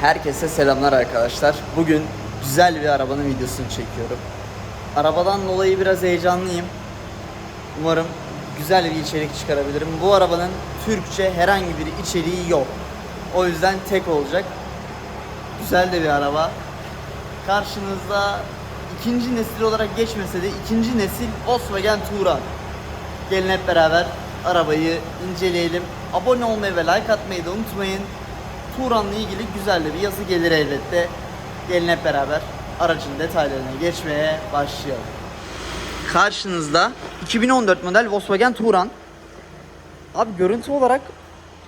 Herkese selamlar arkadaşlar. Bugün güzel bir arabanın videosunu çekiyorum. Arabadan dolayı biraz heyecanlıyım. Umarım güzel bir içerik çıkarabilirim. Bu arabanın Türkçe herhangi bir içeriği yok. O yüzden tek olacak. Güzel de bir araba. Karşınızda ikinci nesil olarak geçmese de ikinci nesil Volkswagen Touran. Gelin hep beraber arabayı inceleyelim. Abone olmayı ve like atmayı da unutmayın. Turan'la ilgili güzel bir yazı gelir elbette. Gelin hep beraber aracın detaylarına geçmeye başlayalım. Karşınızda 2014 model Volkswagen Touran. Abi görüntü olarak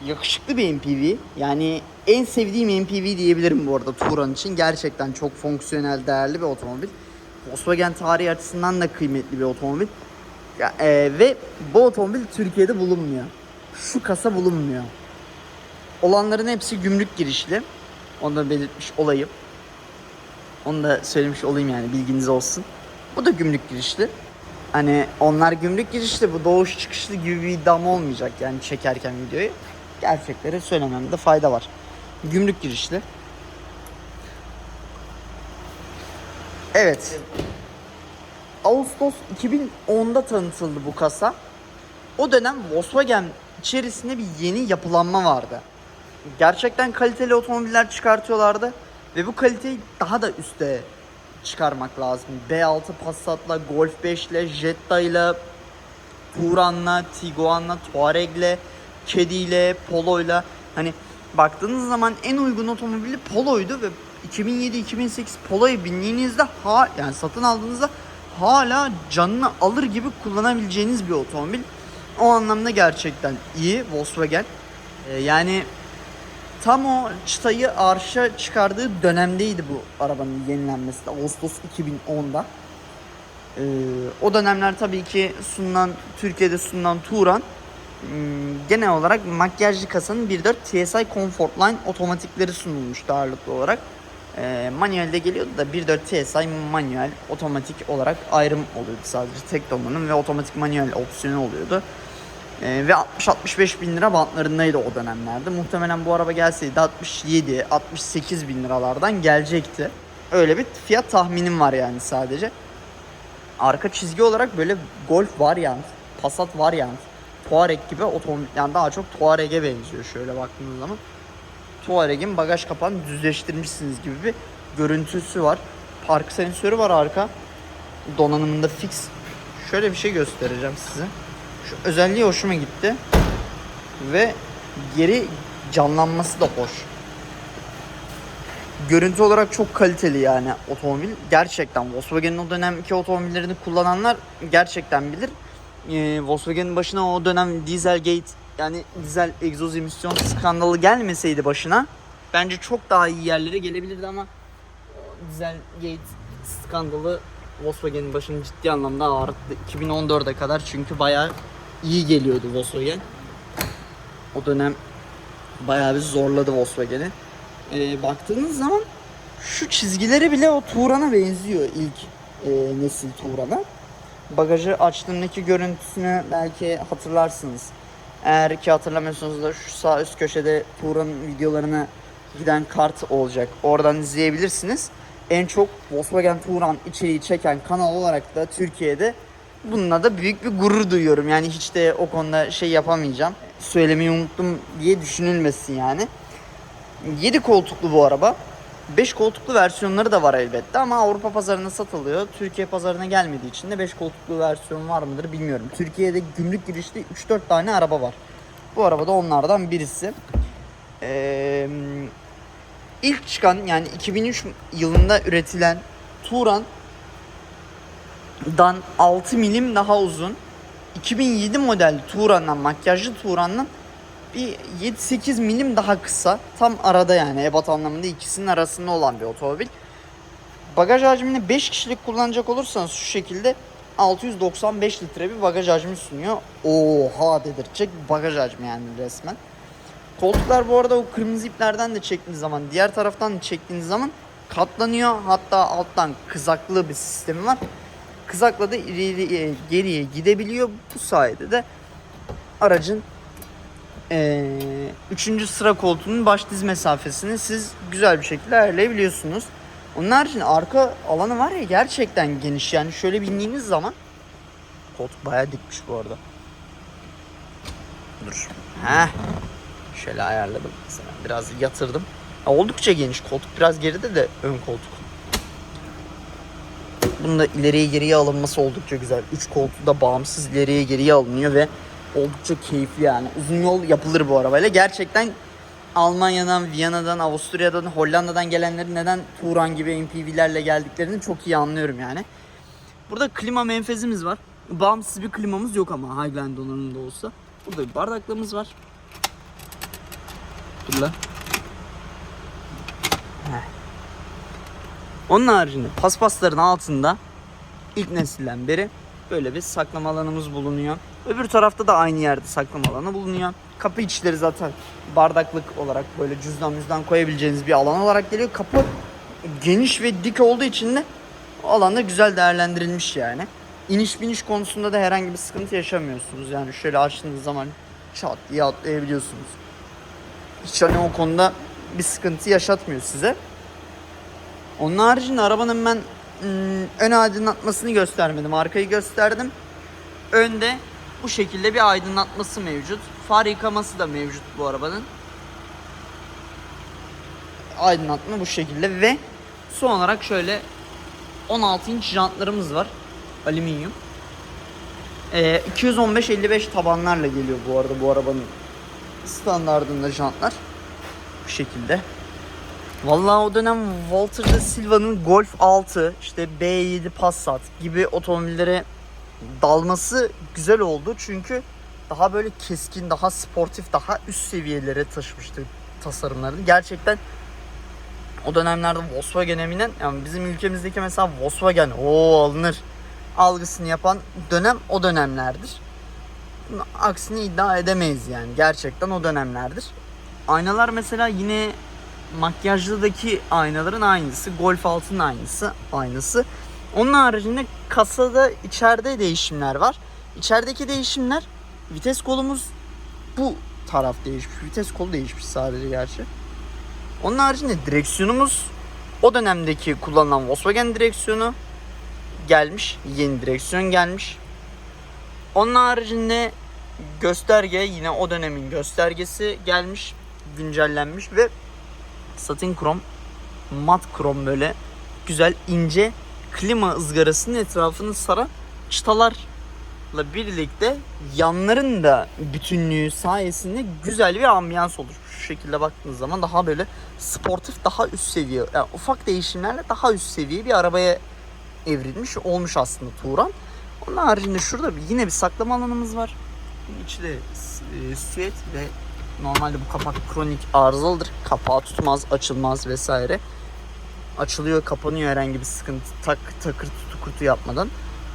yakışıklı bir MPV. Yani en sevdiğim MPV diyebilirim bu arada Touran için. Gerçekten çok fonksiyonel, değerli bir otomobil. Volkswagen tarihi açısından da kıymetli bir otomobil. Ya, e, ve bu otomobil Türkiye'de bulunmuyor. Şu kasa bulunmuyor. Olanların hepsi gümrük girişli. Onu da belirtmiş olayım. Onu da söylemiş olayım yani bilginiz olsun. Bu da gümrük girişli. Hani onlar gümrük girişli bu doğuş çıkışlı gibi bir iddiam olmayacak yani çekerken videoyu. Gerçekleri söylememde fayda var. Gümrük girişli. Evet. Ağustos 2010'da tanıtıldı bu kasa. O dönem Volkswagen içerisinde bir yeni yapılanma vardı. Gerçekten kaliteli otomobiller çıkartıyorlardı ve bu kaliteyi daha da üste çıkarmak lazım. B6 Passat'la, Golf 5'le, Jetta'yla, Turan'la, Tiguan'la, Touareg'le, Kedi'yle, Polo'yla hani baktığınız zaman en uygun otomobili Polo'ydu ve 2007-2008 Polo'yu bindiğinizde ha yani satın aldığınızda hala canını alır gibi kullanabileceğiniz bir otomobil. O anlamda gerçekten iyi Volkswagen. Ee, yani tam o çıtayı arşa çıkardığı dönemdeydi bu arabanın yenilenmesi de Ağustos 2010'da. Ee, o dönemler tabii ki sunulan Türkiye'de sunulan Turan hmm, genel olarak makyajlı kasanın 1.4 TSI Comfortline otomatikleri sunulmuştu ağırlıklı olarak. Ee, manuelde geliyordu da 1.4 TSI manuel otomatik olarak ayrım oluyordu sadece tek donanım ve otomatik manuel opsiyonu oluyordu. Ee, ve 60-65 bin lira bantlarındaydı o dönemlerde. Muhtemelen bu araba gelseydi 67-68 bin liralardan gelecekti. Öyle bir fiyat tahminim var yani sadece. Arka çizgi olarak böyle Golf Variant, Passat Variant, Touareg gibi otomobil yani daha çok Touareg'e benziyor şöyle baktığınız zaman. Touareg'in bagaj kapağını düzleştirmişsiniz gibi bir görüntüsü var. Park sensörü var arka. Donanımında fix. Şöyle bir şey göstereceğim size. Şu özelliği hoşuma gitti. Ve geri canlanması da hoş. Görüntü olarak çok kaliteli yani otomobil. Gerçekten Volkswagen'in o dönemki otomobillerini kullananlar gerçekten bilir. Ee, Volkswagen'in başına o dönem Dieselgate yani dizel egzoz emisyon skandalı gelmeseydi başına bence çok daha iyi yerlere gelebilirdi ama Dieselgate skandalı Volkswagen'in başını ciddi anlamda ağrıttı 2014'e kadar çünkü bayağı iyi geliyordu Volkswagen. O dönem bayağı bir zorladı Volkswagen'i. Ee, baktığınız zaman şu çizgileri bile o Turan'a benziyor ilk e, nesil Turan'a. Bagajı açtığındaki görüntüsünü belki hatırlarsınız. Eğer ki hatırlamıyorsanız da şu sağ üst köşede Turan'ın videolarına giden kart olacak. Oradan izleyebilirsiniz. En çok Volkswagen Touran içeriği çeken kanal olarak da Türkiye'de bununla da büyük bir gurur duyuyorum. Yani hiç de o konuda şey yapamayacağım. Söylemeyi unuttum diye düşünülmesin yani. 7 koltuklu bu araba. 5 koltuklu versiyonları da var elbette ama Avrupa pazarına satılıyor. Türkiye pazarına gelmediği için de 5 koltuklu versiyon var mıdır bilmiyorum. Türkiye'de gümrük girişli 3-4 tane araba var. Bu araba da onlardan birisi. Ee, ilk çıkan yani 2003 yılında üretilen Turan dan 6 milim daha uzun. 2007 model Turan'dan makyajlı Turan'dan bir 7-8 milim daha kısa. Tam arada yani ebat anlamında ikisinin arasında olan bir otomobil. Bagaj hacmini 5 kişilik kullanacak olursanız şu şekilde 695 litre bir bagaj hacmi sunuyor. Oha dedirtecek bir bagaj hacmi yani resmen. Koltuklar bu arada o kırmızı iplerden de çektiğiniz zaman, diğer taraftan da çektiğiniz zaman katlanıyor. Hatta alttan kızaklı bir sistemi var. Kızakla da ileriye geriye gidebiliyor. Bu sayede de aracın Ee, üçüncü sıra koltuğunun baş diz mesafesini siz güzel bir şekilde ayarlayabiliyorsunuz. Onun haricinde arka alanı var ya gerçekten geniş. Yani şöyle bindiğiniz zaman koltuk bayağı dikmiş bu arada. Dur. Heh. Şöyle ayarladım mesela. Biraz yatırdım. Ya oldukça geniş koltuk. Biraz geride de ön koltuk. Bunun da ileriye geriye alınması oldukça güzel. Üç koltuğu da bağımsız ileriye geriye alınıyor ve oldukça keyifli yani. Uzun yol yapılır bu arabayla. Gerçekten Almanya'dan, Viyana'dan, Avusturya'dan, Hollanda'dan gelenlerin neden Turan gibi MPV'lerle geldiklerini çok iyi anlıyorum yani. Burada klima menfezimiz var. Bağımsız bir klimamız yok ama Highline donanımında olsa. Burada bir bardaklığımız var. Dur lan. Heh. Onun haricinde paspasların altında ilk nesilden beri böyle bir saklama alanımız bulunuyor. Öbür tarafta da aynı yerde saklama alanı bulunuyor. Kapı içleri zaten bardaklık olarak böyle cüzdan müzdan koyabileceğiniz bir alan olarak geliyor. Kapı geniş ve dik olduğu için de alanda güzel değerlendirilmiş yani. İniş biniş konusunda da herhangi bir sıkıntı yaşamıyorsunuz. Yani şöyle açtığınız zaman çat diye atlayabiliyorsunuz. Hiç hani o konuda bir sıkıntı yaşatmıyor size. Onun haricinde arabanın ben ım, ön aydınlatmasını göstermedim. Arkayı gösterdim. Önde bu şekilde bir aydınlatması mevcut. Far yıkaması da mevcut bu arabanın. Aydınlatma bu şekilde ve son olarak şöyle 16 inç jantlarımız var. Alüminyum. Ee, 215-55 tabanlarla geliyor bu arada bu arabanın standartında jantlar. Bu şekilde. Vallahi o dönem Walter de Silva'nın Golf 6, işte B7 Passat gibi otomobillere dalması güzel oldu. Çünkü daha böyle keskin, daha sportif, daha üst seviyelere taşımıştı tasarımlarını. Gerçekten o dönemlerde Volkswagen eminen yani bizim ülkemizdeki mesela Volkswagen o alınır algısını yapan dönem o dönemlerdir. Aksini iddia edemeyiz yani. Gerçekten o dönemlerdir. Aynalar mesela yine makyajlıdaki aynaların aynısı. Golf 6'nın aynısı. Aynısı. Onun haricinde kasada içeride değişimler var. İçerideki değişimler vites kolumuz bu taraf değişmiş. Vites kolu değişmiş sadece gerçi. Onun haricinde direksiyonumuz o dönemdeki kullanılan Volkswagen direksiyonu gelmiş. Yeni direksiyon gelmiş. Onun haricinde gösterge yine o dönemin göstergesi gelmiş, güncellenmiş ve satin krom, mat krom böyle güzel ince klima ızgarasının etrafını saran çıtalarla birlikte yanların da bütünlüğü sayesinde güzel bir ambiyans oluşmuş. Şu şekilde baktığınız zaman daha böyle sportif, daha üst seviye, yani ufak değişimlerle daha üst seviye bir arabaya evrilmiş olmuş aslında Turan. Onun haricinde şurada yine bir saklama alanımız var. İçi de e, süet ve normalde bu kapak kronik arızalıdır. Kapağı tutmaz, açılmaz vesaire. Açılıyor, kapanıyor herhangi bir sıkıntı, tak, takır tukurtu yapmadan.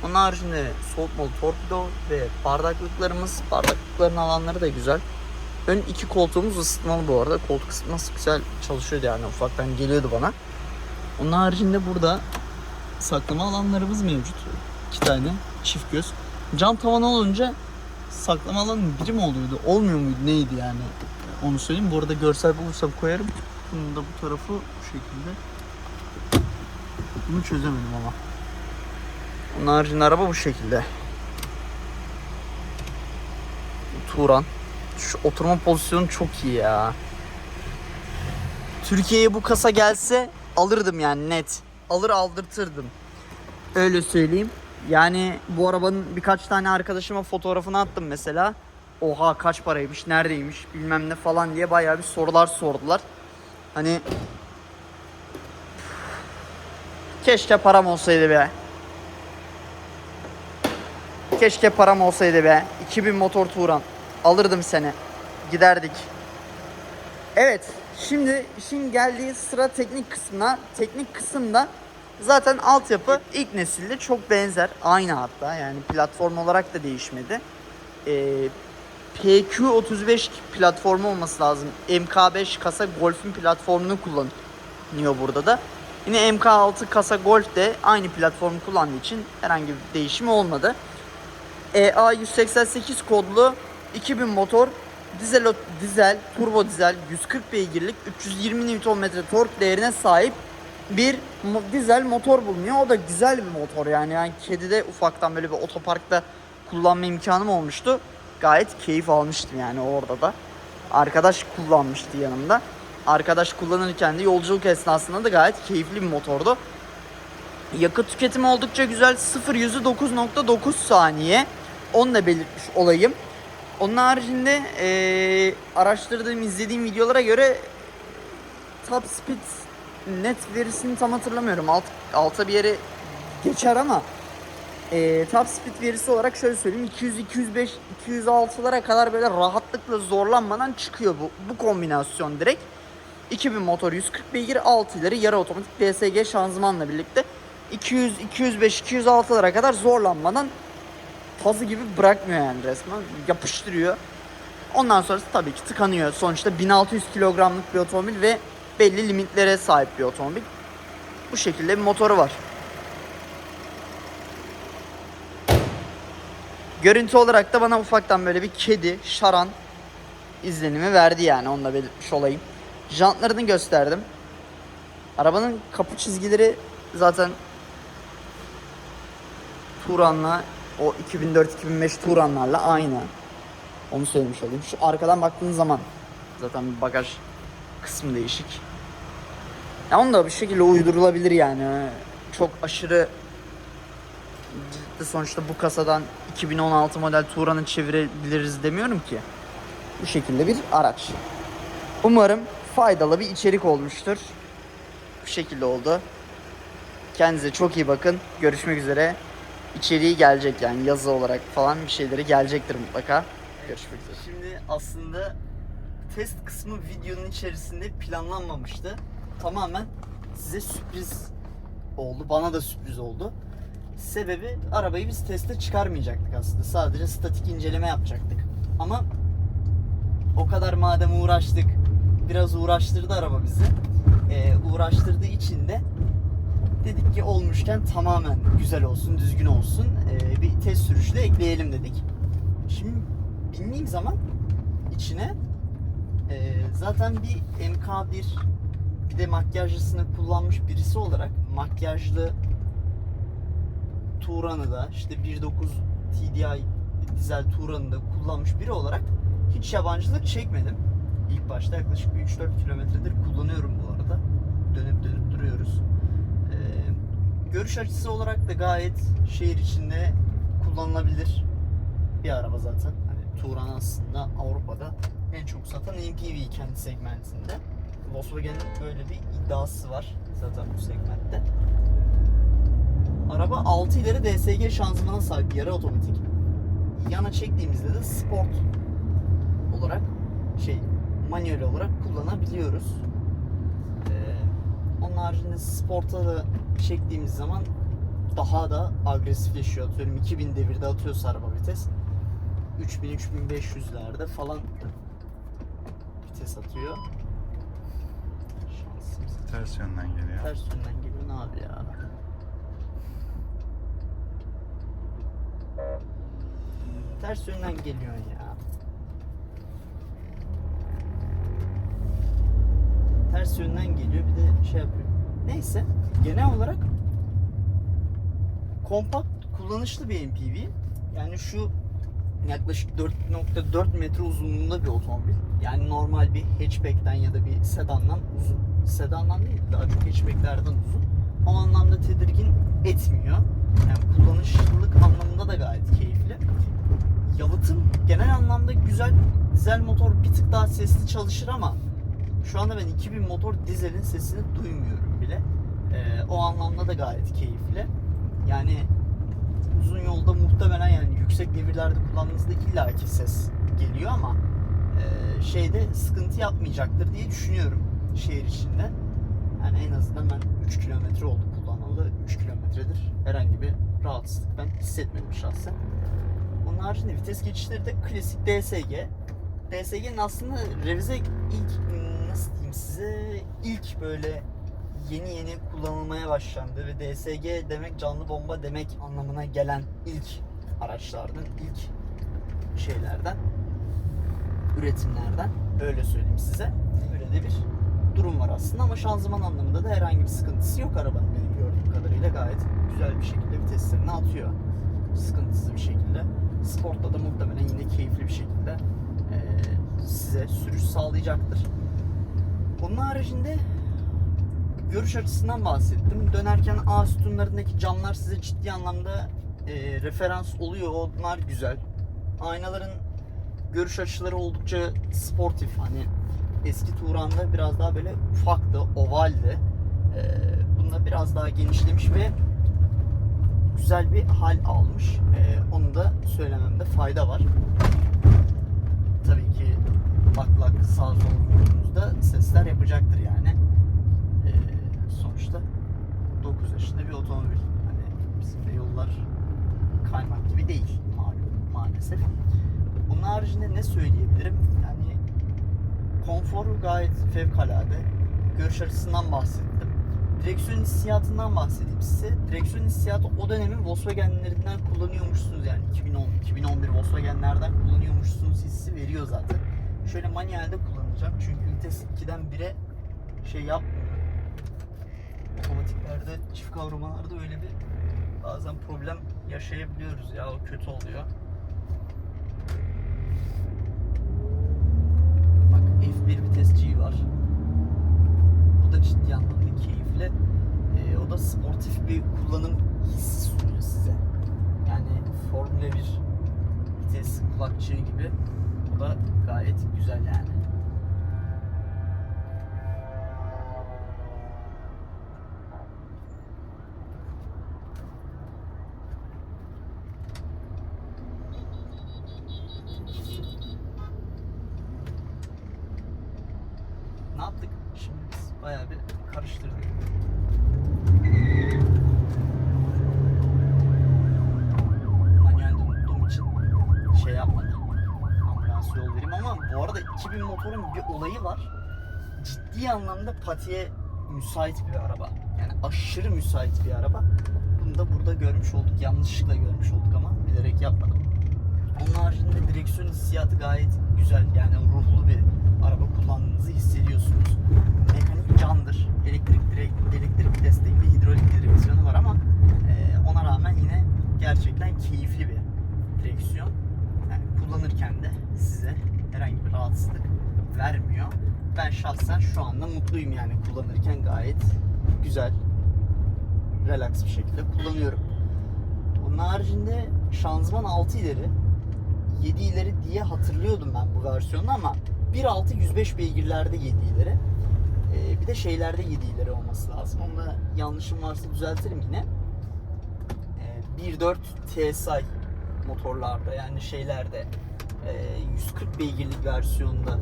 Onun haricinde soğutmalı torpido ve bardaklıklarımız, bardaklıkların alanları da güzel. Ön iki koltuğumuz ısıtmalı bu arada. Koltuk ısıtması güzel çalışıyordu yani ufaktan geliyordu bana. Onun haricinde burada saklama alanlarımız mevcut. İki tane çift göz. Cam tavan olunca saklama alanı biri mi oluyordu? Olmuyor muydu? Neydi yani? Onu söyleyeyim. Bu arada görsel bulursam koyarım. Bunun da bu tarafı bu şekilde. Bunu çözemedim ama. Onun haricinde araba bu şekilde. Turan. Şu oturma pozisyonu çok iyi ya. Türkiye'ye bu kasa gelse alırdım yani net. Alır aldırtırdım. Öyle söyleyeyim. Yani bu arabanın birkaç tane arkadaşıma fotoğrafını attım mesela. Oha kaç paraymış, neredeymiş, bilmem ne falan diye bayağı bir sorular sordular. Hani keşke param olsaydı be. Keşke param olsaydı be. 2000 motor Turan. Alırdım seni. Giderdik. Evet. Şimdi işin geldiği sıra teknik kısmına. Teknik kısımda zaten altyapı ilk nesilde çok benzer. Aynı hatta yani platform olarak da değişmedi. Ee, PQ35 platformu olması lazım. MK5 kasa Golf'ün platformunu kullanıyor burada da. Yine MK6 kasa Golf de aynı platformu kullandığı için herhangi bir değişim olmadı. EA 188 kodlu 2000 motor dizel dizel turbo dizel 140 beygirlik 320 Nm tork değerine sahip bir dizel motor bulunuyor. O da güzel bir motor yani. Yani kedide ufaktan böyle bir otoparkta kullanma imkanım olmuştu. Gayet keyif almıştım yani orada da. Arkadaş kullanmıştı yanımda. Arkadaş kullanırken de yolculuk esnasında da gayet keyifli bir motordu. Yakıt tüketimi oldukça güzel. 0 yüzü 9.9 saniye. Onu da belirtmiş olayım. Onun haricinde eee, araştırdığım, izlediğim videolara göre top speed net verisini tam hatırlamıyorum. Alt, alta bir yere geçer ama eee top speed verisi olarak şöyle söyleyeyim. 200, 205, 206'lara kadar böyle rahatlıkla zorlanmadan çıkıyor bu, bu kombinasyon direkt. 2000 motor 140 beygir 6 ileri yarı otomatik DSG şanzımanla birlikte 200, 205, 206'lara kadar zorlanmadan tazı gibi bırakmıyor yani resmen. Yapıştırıyor. Ondan sonrası tabii ki tıkanıyor. Sonuçta 1600 kilogramlık bir otomobil ve belli limitlere sahip bir otomobil. Bu şekilde bir motoru var. Görüntü olarak da bana ufaktan böyle bir kedi, şaran izlenimi verdi yani onu da belirtmiş olayım. Jantlarını gösterdim. Arabanın kapı çizgileri zaten Turan'la o 2004-2005 Turan'larla aynı. Onu söylemiş olayım. Şu arkadan baktığınız zaman zaten bagaj kısmı değişik. Ya onu da bir şekilde uydurulabilir yani. Çok aşırı ciddi sonuçta bu kasadan 2016 model Turan'ı çevirebiliriz demiyorum ki. Bu şekilde bir araç. Umarım faydalı bir içerik olmuştur. Bu şekilde oldu. Kendinize çok iyi bakın. Görüşmek üzere. İçeriği gelecek yani yazı olarak falan bir şeyleri gelecektir mutlaka. Görüşmek üzere. Şimdi aslında test kısmı videonun içerisinde planlanmamıştı. Tamamen size sürpriz oldu. Bana da sürpriz oldu. Sebebi arabayı biz teste çıkarmayacaktık aslında. Sadece statik inceleme yapacaktık. Ama o kadar madem uğraştık, biraz uğraştırdı araba bizi. Ee, uğraştırdığı için de dedik ki olmuşken tamamen güzel olsun, düzgün olsun. Ee, bir test sürüşü de ekleyelim dedik. Şimdi bindiğim zaman içine zaten bir MK1 bir de makyajlısını kullanmış birisi olarak makyajlı Turan'ı da işte 1.9 TDI dizel Turan'ı da kullanmış biri olarak hiç yabancılık çekmedim. İlk başta yaklaşık bir 3-4 kilometredir kullanıyorum bu arada. Dönüp dönüp duruyoruz. Ee, görüş açısı olarak da gayet şehir içinde kullanılabilir bir araba zaten. Hani Turan aslında Avrupa'da en çok satan MPV kendi segmentinde. Volkswagen'in böyle bir iddiası var zaten bu segmentte. Araba 6 ileri DSG şanzımana sahip yarı otomatik. Yana çektiğimizde de sport olarak şey manuel olarak kullanabiliyoruz. Ee, onun haricinde sporta da çektiğimiz zaman daha da agresifleşiyor. Atıyorum 2000 devirde atıyorsa araba vites 3000-3500'lerde falan vites atıyor. Şansımız Ters yönden geliyor. ters yönden geliyor ne abi ya. Ters yönden geliyor ya. Ters yönden geliyor bir de şey yapıyor. Neyse genel olarak kompakt kullanışlı bir MPV. Yani şu yaklaşık 4.4 metre uzunluğunda bir otomobil. Yani normal bir hatchback'ten ya da bir sedandan uzun. Sedandan değil daha çok hatchback'lerden uzun. O anlamda tedirgin etmiyor. Yani kullanışlılık anlamında da gayet keyifli. Yalıtım genel anlamda güzel. Dizel motor bir tık daha sesli çalışır ama şu anda ben 2000 motor dizelin sesini duymuyorum bile. Ee, o anlamda da gayet keyifli. Yani uzun yolda muhtemelen yani yüksek devirlerde kullandığınızda illaki ses geliyor ama e, şeyde sıkıntı yapmayacaktır diye düşünüyorum şehir içinde. Yani en azından ben 3 kilometre oldu kullanalı 3 kilometredir herhangi bir rahatsızlık ben hissetmedim şahsen. Onun haricinde vites geçişleri de klasik DSG. DSG'nin aslında revize ilk nasıl diyeyim size ilk böyle yeni yeni kullanılmaya başlandı ve DSG demek canlı bomba demek anlamına gelen ilk araçlardan, ilk şeylerden. üretimlerden. Öyle söyleyeyim size. Öyle de bir durum var aslında ama şanzıman anlamında da herhangi bir sıkıntısı yok arabanın benim gördüğüm kadarıyla gayet güzel bir şekilde viteslerini atıyor. Sıkıntısız bir şekilde. Sport'ta da muhtemelen yine keyifli bir şekilde size sürüş sağlayacaktır. Onun haricinde görüş açısından bahsettim. Dönerken A sütunlarındaki camlar size ciddi anlamda e, referans oluyor. Onlar güzel. Aynaların görüş açıları oldukça sportif. Hani eski Turan'da biraz daha böyle ufaktı, ovaldi. E, bunda biraz daha genişlemiş ve güzel bir hal almış. E, onu da söylememde fayda var. Tabii ki lak lak sağ sol sesler yapacaktır yani. Ee, sonuçta 9 yaşında bir otomobil. Hani bizim de yollar kaymak gibi değil malum maalesef. Bunun haricinde ne söyleyebilirim? Yani konforu gayet fevkalade. Görüş açısından bahsettim. Direksiyon hissiyatından bahsedeyim size. Direksiyon hissiyatı o dönemin Volkswagen'lerinden kullanıyormuşsunuz yani 2010, 2011 Volkswagen'lerden kullanıyormuşsunuz hissi veriyor zaten. Şöyle manuelde kullanacağım çünkü vites 2'den 1'e şey yapmıyor. Otomatiklerde çift kavramalarda öyle bir bazen problem yaşayabiliyoruz ya o kötü oluyor. Bak F1 vites G var. Bu da ciddi anlamda keyifli. Ee, o da sportif bir kullanım hissi sunuyor size. Yani Formula 1 vites kulakçığı gibi. O da gayet güzel yani. Bayağı bir karıştırdık. Manuelde unuttuğum için şey yapmadım. Ambulans yol vereyim ama bu arada 2000 motorun bir olayı var. Ciddi anlamda patiye müsait bir araba. Yani aşırı müsait bir araba. Bunu da burada görmüş olduk. Yanlışlıkla görmüş olduk ama bilerek yapmadım. Onun haricinde direksiyon hissiyatı gayet güzel. Yani ruhlu bir araba kullandığınızı hissediyorsunuz. Mekanik candır. Elektrik direkt, elektrik destekli hidrolik direksiyonu var ama e, ona rağmen yine gerçekten keyifli bir direksiyon. Yani kullanırken de size herhangi bir rahatsızlık vermiyor. Ben şahsen şu anda mutluyum yani kullanırken gayet güzel, relax bir şekilde kullanıyorum. Onun haricinde şanzıman 6 ileri 7 ileri diye hatırlıyordum ben bu versiyonu ama 1.6 105 beygirlerde 7 ileri. Ee, bir de şeylerde 7 ileri olması lazım. Onda yanlışım varsa düzeltirim yine. Ee, 1.4 TSI motorlarda yani şeylerde e, 140 beygirlik versiyonda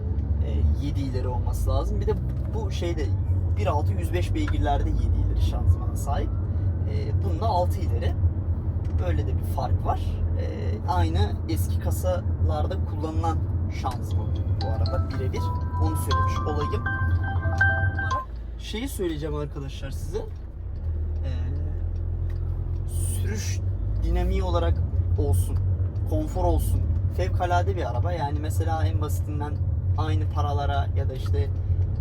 e, 7 ileri olması lazım. Bir de bu şeyde 1.6 105 beygirlerde 7 ileri şanzımana sahip. E, bunda 6 ileri. Böyle de bir fark var. Ee, aynı eski kasalarda kullanılan şanzıman bu araba birebir. Onu söylemiş olayım. Şeyi söyleyeceğim arkadaşlar size. Ee, sürüş dinamiği olarak olsun, konfor olsun. Fevkalade bir araba. Yani mesela en basitinden aynı paralara ya da işte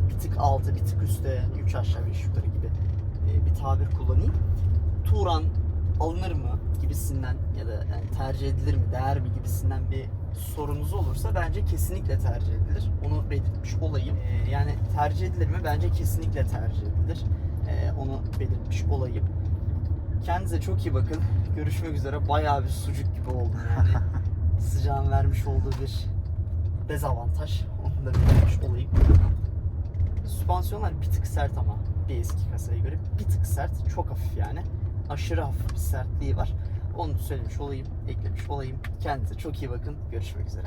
bir tık altı, bir tık üstte, 3 aşağı 5 yukarı gibi e, bir tabir kullanayım. Turan alınır mı gibisinden ya da yani tercih edilir mi, değer mi gibisinden bir sorunuz olursa bence kesinlikle tercih edilir. Onu belirtmiş olayım. Ee, yani tercih edilir mi? Bence kesinlikle tercih edilir. Ee, onu belirtmiş olayım. Kendinize çok iyi bakın. Görüşmek üzere. Bayağı bir sucuk gibi oldum yani. Sıcağın vermiş olduğu bir dezavantaj. Onu da belirtmiş olayım. Süspansiyonlar bir tık sert ama bir eski kasaya göre bir tık sert. Çok hafif yani. Aşırı hafif bir sertliği var. Onu söylemiş olayım, eklemiş olayım. Kendinize çok iyi bakın. Görüşmek üzere.